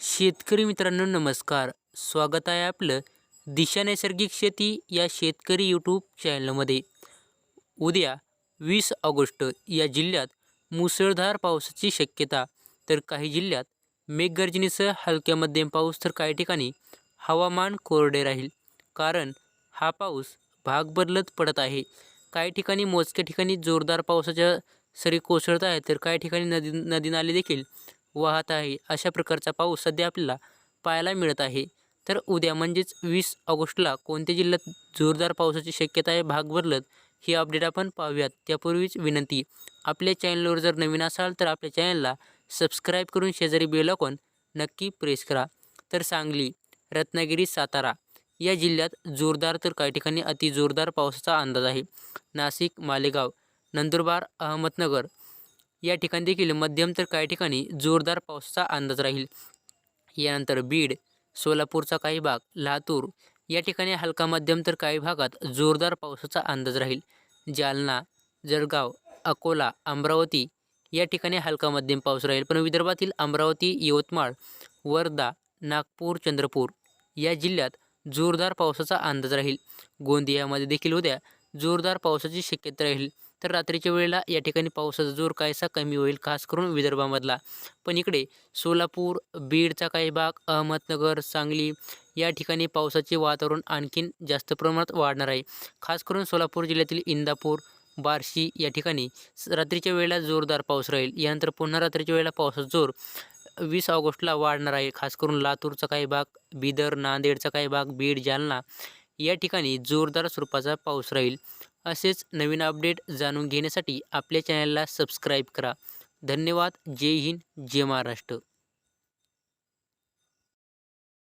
शेतकरी मित्रांनो नमस्कार. स्वागत आहे आपलं दिशा नैसर्गिक शेती या शेतकरी यूट्यूब चॅनलमध्ये उद्या वीस ऑगस्ट या जिल्ह्यात मुसळधार पावसाची शक्यता तर काही जिल्ह्यात मेघगर्जनेसह हलक्या मध्यम पाऊस तर काही ठिकाणी हवामान कोरडे राहील कारण हा पाऊस भाग बदलत पडत आहे. काही ठिकाणी मोजक्या ठिकाणी जोरदार पावसाच्या सरी कोसळत आहे तर काही ठिकाणी नदी नदी नाले देखील वाहत आहे. अशा प्रकारचा पाऊस सध्या आपल्याला पाहायला मिळत आहे. तर उद्या म्हणजेच वीस ऑगस्टला कोणत्या जिल्ह्यात जोरदार पावसाची शक्यता आहे भाग बदलत ही अपडेट आपण पाहूयात. त्यापूर्वीच विनंती आपल्या चॅनलवर जर नवीन असाल तर आपल्या चॅनलला सबस्क्राईब करून शेजारी बेल आयकॉन नक्की प्रेस करा. तर सांगली रत्नागिरी सातारा या जिल्ह्यात जोरदार तर काही ठिकाणी अति जोरदार पावसाचा अंदाज आहे. नाशिक मालेगाव नंदुरबार अहमदनगर या ठिकाणी देखील मध्यम तर काही ठिकाणी जोरदार पावसाचा अंदाज राहील. यानंतर बीड सोलापूरचा काही भाग लातूर या ठिकाणी हलका मध्यम तर काही भागात जोरदार पावसाचा अंदाज राहील. जालना जळगाव अकोला अमरावती या ठिकाणी हलका मध्यम पाऊस राहील. पण विदर्भातील अमरावती यवतमाळ वर्धा नागपूर चंद्रपूर या जिल्ह्यात जोरदार पावसाचा अंदाज राहील. गोंदियामध्ये देखील उद्या जोरदार पावसाची शक्यता राहील. तर रात्रीच्या वेळेला या ठिकाणी पावसाचा जोर काहीसा कमी होईल खास करून विदर्भामधला. पण इकडे सोलापूर बीडचा काही भाग अहमदनगर सांगली या ठिकाणी पावसाचे वातावरण आणखीन जास्त प्रमाणात वाढणार आहे. खास करून सोलापूर जिल्ह्यातील इंदापूर बार्शी या ठिकाणी रात्रीच्या वेळेला जोरदार पाऊस राहील. यानंतर पुन्हा रात्रीच्या वेळेला पावसाचा जोर वीस ऑगस्टला वाढणार आहे. खास करून लातूरचा काही भाग बिदर नांदेडचा काही भाग बीड जालना या ठिकाणी जोरदार स्वरूपाचा पाऊस राहील. असेच नवीन अपडेट जाणून घेण्यासाठी आपल्या चॅनलला सबस्क्राईब करा. धन्यवाद. जय हिंद. जय महाराष्ट्र.